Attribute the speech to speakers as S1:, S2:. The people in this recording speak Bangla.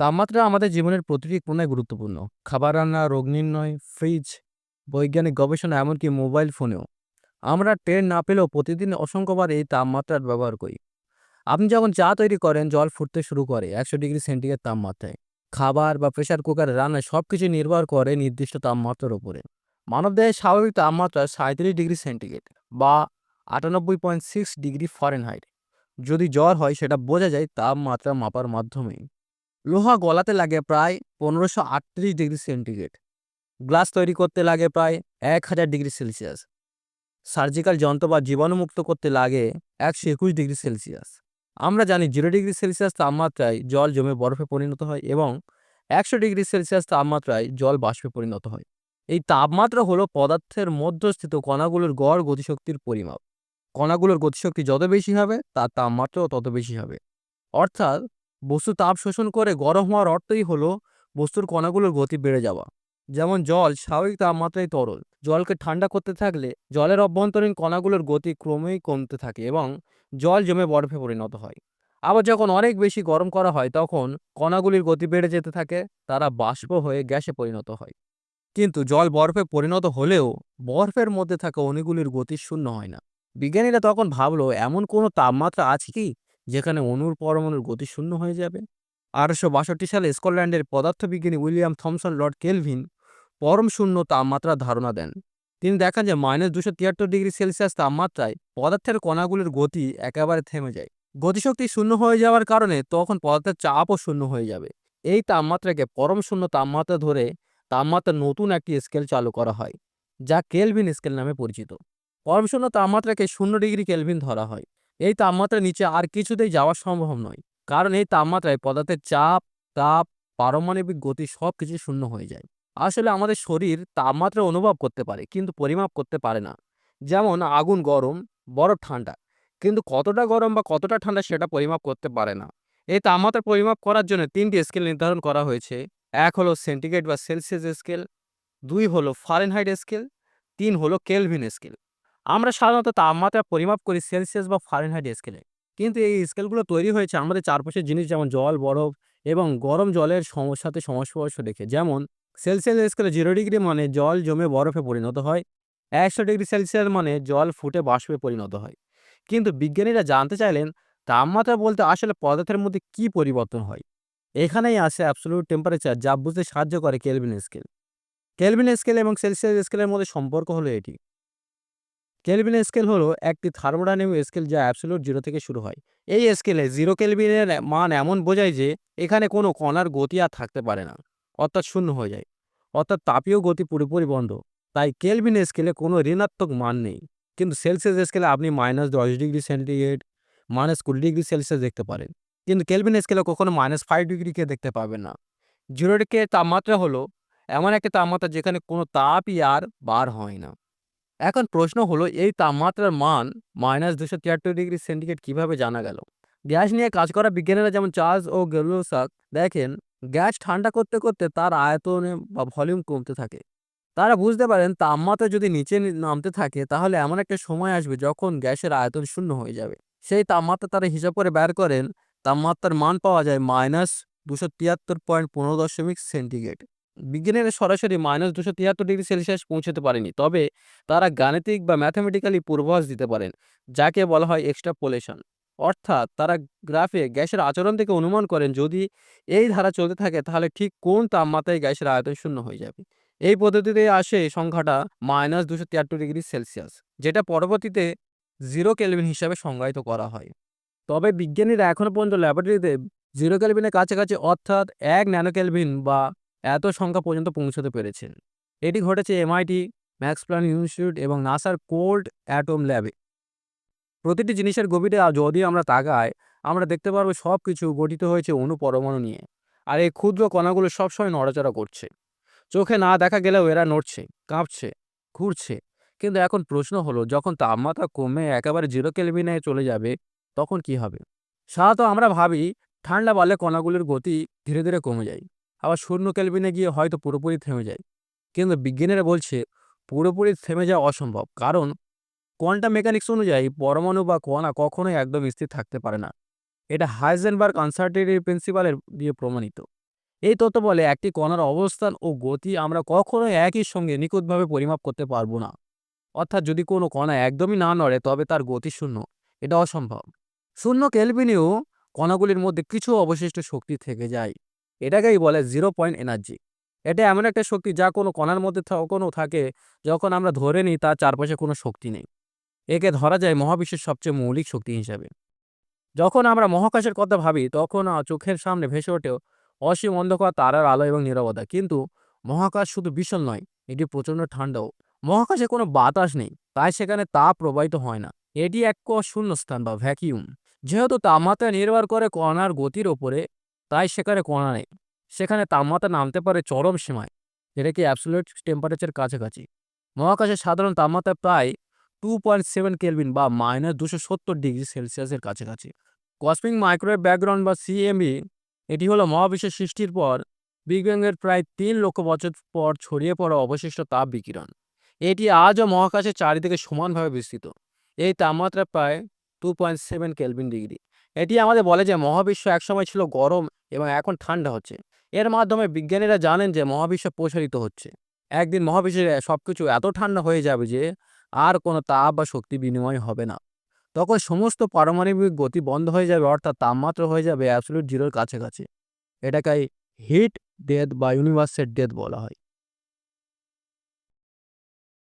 S1: তাপমাত্রা আমাদের জীবনের প্রতিটি কোণায় গুরুত্বপূর্ণ। খাবার রান্না, রোগ নির্ণয় ফ্রিজ বৈজ্ঞানিক গবেষণা, এমনকি মোবাইল ফোনেও আমরা টের না পেলেও প্রতিদিন অসংখ্যবার এই তাপমাত্রার ব্যবহার করি। আপনি যখন চা তৈরি করেন, জল ফুটতে শুরু করে একশো ডিগ্রি সেন্টিগ্রেড তাপমাত্রায়। খাবার বা প্রেশার কুকারে রান্না সব কিছু নির্ভর করে নির্দিষ্ট তাপমাত্রার উপরে। মানবদেহের স্বাভাবিক তাপমাত্রা সাঁত্রিশ ডিগ্রি সেন্টিগ্রেড বা আটানব্বই পয়েন্ট সিক্স ডিগ্রি ফরেনহাইট। যদি জ্বর হয়, সেটা বোঝা যায় তাপমাত্রা মাপার মাধ্যমেই। লোহা গলাতে লাগে প্রায় পনেরোশো আটত্রিশ ডিগ্রি সেন্টিগ্রেড। গ্লাস তৈরি করতে লাগে প্রায় এক হাজার ডিগ্রি সেলসিয়াস। সার্জিক্যাল যন্ত্র বা জীবাণুমুক্ত করতে লাগে একশো একুশ ডিগ্রি সেলসিয়াস। আমরা জানি জিরো ডিগ্রি সেলসিয়াস তাপমাত্রায় জল জমে বরফে পরিণত হয় এবং একশো ডিগ্রি সেলসিয়াস তাপমাত্রায় জল বাষ্পে পরিণত হয়। এই তাপমাত্রা হলো পদার্থের মধ্যস্থিত কণাগুলোর গড় গতিশক্তির পরিমাপ। কণাগুলোর গতিশক্তি যত বেশি হবে, তার তাপমাত্রাও তত বেশি হবে। অর্থাৎ বস্তু তাপ শোষণ করে গরম হওয়ার অর্থই হলো বস্তুর কণাগুলোর গতি বেড়ে যাওয়া। যেমন জল স্বাভাবিক তাপমাত্রায় তরল। জলকে ঠান্ডা করতে থাকলে জলের অভ্যন্তরীণ কণাগুলোর গতি ক্রমেই কমতে থাকে এবং জল জমে বরফে পরিণত হয়। আবার যখন অনেক বেশি গরম করা হয় তখন কণাগুলির গতি বেড়ে যেতে থাকে, তারা বাষ্প হয়ে গ্যাসে পরিণত হয়। কিন্তু জল বরফে পরিণত হলেও বরফের মধ্যে থাকা অণুগুলির গতি শূন্য হয় না। বিজ্ঞানীরা তখন ভাবলো, এমন কোনো তাপমাত্রা আছে কি যেখানে অণুর পরমাণুর গতি শূন্য হয়ে যাবে। আঠারোশো বাষট্টি সালে স্কটল্যান্ডের পদার্থবিজ্ঞানী উইলিয়াম থমসন, লর্ড কেলভিন পরম শূন্য তাপমাত্রার ধারণা দেন। তিনি দেখান যে মাইনাস দুশো তিয়াত্তর ডিগ্রি সেলসিয়াস তাপমাত্রায় পদার্থের কণাগুলির গতি একেবারে থেমে যায়। গতিশক্তি শূন্য হয়ে যাওয়ার কারণে তখন পদার্থের চাপও শূন্য হয়ে যাবে। এই তাপমাত্রাকে পরম শূন্য তাপমাত্রা ধরে তাপমাত্রা নতুন একটি স্কেল চালু করা হয়, যা কেলভিন স্কেল নামে পরিচিত। পরম শূন্য তাপমাত্রাকে শূন্য ডিগ্রি কেলভিন ধরা হয়। এই তাপমাত্রার নিচে আর কিছুতেই যাওয়া সম্ভব নয়। কারণ এই তাপমাত্রায় পদার্থের চাপ, তাপ, পারমাণবিক গতি সব কিছু শূন্য হয়ে যায়। আসলে আমাদের শরীর তাপমাত্রা অনুভব করতে পারে, কিন্তু পরিমাপ করতে পারে না। যেমন আগুন গরম, বরফ ঠান্ডা। কিন্তু কতটা গরম বা কতটা ঠান্ডা সেটা পরিমাপ করতে পারে না। এই তাপমাত্রা পরিমাপ করার জন্য তিনটি স্কেল নির্ধারণ করা হয়েছে। এক হলো সেন্টিগ্রেড বা সেলসিয়াস স্কেল, দুই হলো ফারেনহাইট স্কেল, তিন হলো কেলভিন স্কেল। আমরা সাধারণত তাপমাত্রা পরিমাপ করি সেলসিয়াস বা ফারেনহাইট স্কেলে। কিন্তু এই স্কেলগুলো তৈরি হয়েছে আমাদের চারপাশের জিনিস যেমন জল, বরফ এবং গরম জলের সম- সাথে সংস্পর্শ রেখে। যেমন সেলসিয়াস স্কেলে জিরো ডিগ্রি মানে জল জমে বরফে পরিণত হয়, একশো ডিগ্রি সেলসিয়াস মানে জল ফুটে বাষ্পে পরিণত হয়। কিন্তু বিজ্ঞানীরা জানতে চাইলেন তাপমাত্রা বলতে আসলে পদার্থের মধ্যে কি পরিবর্তন হয়। এখানেই আসে অ্যাবসলিউট টেম্পারেচার যা বুঝতে সাহায্য করে কেলভিন স্কেল কেলভিন স্কেল এবং সেলসিয়াস স্কেলের মধ্যে সম্পর্ক হলো এটি। কেলভিন স্কেল হলো একটি থার্মোডাইনামিক স্কেল যা অ্যাবসলিউট জিরো থেকে শুরু হয়। এই স্কেলে জিরো কেলভিনের মান এমন বোঝায় যে এখানে কোনো কণার গতি আর থাকতে পারে না, অর্থাৎ শূন্য হয়ে যায়, অর্থাৎ তাপীয় গতি পুরোপুরি বন্ধ তাই কেলভিন স্কেলে কোনো ঋণাত্মক মান নেই, কিন্তু সেলসিয়াস স্কেলে আপনি মাইনাস দশ ডিগ্রি সেন্টিগ্রেড মাইনাস কুড়ি ডিগ্রি সেলসিয়াস দেখতে পারেন। কিন্তু কেলভিন স্কেলে কখনো মাইনাস ফাইভ ডিগ্রিকে দেখতে পাবেন না। জিরো ডিগ্রি তাপমাত্রা হলো এমন একটা তাপমাত্রা যেখানে কোনো তাপই আর বার হয় না। এখন প্রশ্ন হলো, এই তাপমাত্রার মান মাইনাস দুশো তিয়াত্তর ডিগ্রি সেন্টিগ্রেড কীভাবে জানা গেল? গ্যাস নিয়ে কাজ করা বিজ্ঞানীরা যেমন চার্জ ও গেলোসাক দেখেন, গ্যাস ঠান্ডা করতে করতে তার আয়তনে বা ভলিউম কমতে থাকে। তারা বুঝতে পারেন, তাপমাত্রা যদি নিচে নামতে থাকে, তাহলে এমন একটা সময় আসবে যখন গ্যাসের আয়তন শূন্য হয়ে যাবে। সেই তাপমাত্রা তারা হিসাব করে বের করেন, তাপমাত্রার মান পাওয়া যায় মাইনাস দুশো তিয়াত্তর পয়েন্ট পনেরো দশমিক সেন্টিগ্রেড। বিজ্ঞানীরা সরাসরি মাইনাস দুশো তিয়াত্তর ডিগ্রি সেলসিয়াস পৌঁছতে পারেনি। তবে তারা গাণিতিক বা ম্যাথামেটিক্যালি পূর্বাভাস দিতে পারেন, যাকে বলা হয় এক্সট্রাপোলেশন অর্থাৎ তারা গ্রাফে গ্যাসের আচরণ থেকে অনুমান করেন, যদি এই ধারা চলতে থাকে, তাহলে ঠিক কোন তাপমাত্রায় গ্যাসের আয়তন শূন্য হয়ে যাবে। এই পদ্ধতিতে আসে সংখ্যাটা মাইনাস দুশো তিয়াত্তর ডিগ্রি সেলসিয়াস যেটা পরবর্তীতে জিরো কেলভিন হিসাবে সংজ্ঞায়িত করা হয়। তবে বিজ্ঞানীরা এখনও পর্যন্ত ল্যাবরেটরিতে জিরো কেলভিনের কাছাকাছি, অর্থাৎ এক ন্যানো কেলভিন বা এত সংখ্যা পর্যন্ত পৌঁছতে পেরেছেন। এটি ঘটেছে এমআইটি ম্যাক্স প্ল্যান ইনস্টিটিউট এবং নাসার কোল্ড অ্যাটম ল্যাবে। প্রতিটি জিনিসের গভীরে যদি আমরা তাকাই, আমরা দেখতে পারব সব কিছু গঠিত হয়েছে অণু পরমাণু নিয়ে। আর এই ক্ষুদ্র কণাগুলো সবসময় নড়াচড়া করছে। চোখে না দেখা গেলেও এরা নড়ছে, কাঁপছে, ঘুরছে। কিন্তু এখন প্রশ্ন হলো, যখন তাপমাত্রা কমে একেবারে জিরো কেলভিনে চলে যাবে, তখন কি হবে? সাধারণত আমরা ভাবি, ঠান্ডা বালে কণাগুলির গতি ধীরে ধীরে কমে যায়। আবার শূন্য কেলভিনে গিয়ে হয়তো পুরোপুরি থেমে যায়। কিন্তু বিজ্ঞানীরা বলছে, পুরোপুরি থেমে যাওয়া অসম্ভব, কারণ কোয়ান্টাম মেকানিক্স অনুযায়ী পরমাণু বা কণা কখনোই একদম স্থির থাকতে পারে না। এটা হাইজেনবার্গ আনসার্টিনিটি প্রিন্সিপালের দিয়ে প্রমাণিত। এই তত্ত্ব বলে একটি কণার অবস্থান ও গতি আমরা কখনোই একই সঙ্গে নিখুঁতভাবে পরিমাপ করতে পারব না। অর্থাৎ যদি কোনো কণা একদমই না নড়ে, তবে তার গতি শূন্য। এটা অসম্ভব। শূন্য কেলভিনেও কণাগুলির মধ্যে কিছু অবশিষ্ট শক্তি থেকে যায়। এটাকেই বলে জিরো পয়েন্ট এনার্জি এটা এমন একটা শক্তি যা কোনো কণার মধ্যে কোনো থাকে, যখন আমরা ধরে নিই তার চারপাশে কোনো শক্তি নেই। একে ধরা যায় মহাবিশ্বের সবচেয়ে মৌলিক শক্তি হিসাবে। যখন আমরা মহাকাশের কথা ভাবি, তখন চোখের সামনে ভেসে ওঠে অসীম অন্ধকার, তারার আলো এবং নীরবতা। কিন্তু মহাকাশ শুধু বিশাল নয়, এটি প্রচণ্ড ঠান্ডাও। মহাকাশে কোনো বাতাস নেই, তাই সেখানে তাপ প্রবাহিত হয় না। এটি এক শূন্যস্থান বা ভ্যাকিউম যেহেতু তাপমাত্রা নির্ভর করে কণার গতির ওপরে তাই সেখানে কণা নেই। সেখানে তাপমাত্রা নামতে পারে চরম সীমায়, যেটা কি অ্যাবসোলিউট টেম্পারেচার কাছাকাছি। মহাকাশের সাধারণ তাপমাত্রা প্রায় টু পয়েন্ট সেভেন কেলভিন বা মাইনাস দুশো সত্তর ডিগ্রি সেলসিয়াসের কাছাকাছি। কসমিক মাইক্রোওয়েভ ব্যাকগ্রাউন্ড বা সিএমই এটি হলো মহাবিশ্বের সৃষ্টির পর বিগ ব্যাংয়ের প্রায় তিন লক্ষ বছর পর ছড়িয়ে পড়া অবশিষ্ট তাপ বিকিরণ। এটি আজও মহাকাশের চারিদিকে সমানভাবে বিস্তৃত। এই তাপমাত্রা প্রায় two point seven Kelvin degree এটি আমাদের বলে যে মহাবিশ্ব একসময় ছিল গরম এবং এখন ঠান্ডা হচ্ছে। এর মাধ্যমে বিজ্ঞানীরা জানেন যে মহাবিশ্ব প্রসারিত হচ্ছে। একদিন মহাবিশ্বের সব কিছু এত ঠান্ডা হয়ে যাবে যে আর কোনো তাপ বা শক্তি বিনিময় হবে না। তখন সমস্ত পারমাণবিক গতি বন্ধ হয়ে যাবে, অর্থাৎ তাপমাত্রা হয়ে যাবে অ্যাবসলিউট জিরোর কাছাকাছি। এটাকে হিট ডেথ বা ইউনিভার্সের ডেথ বলা হয়।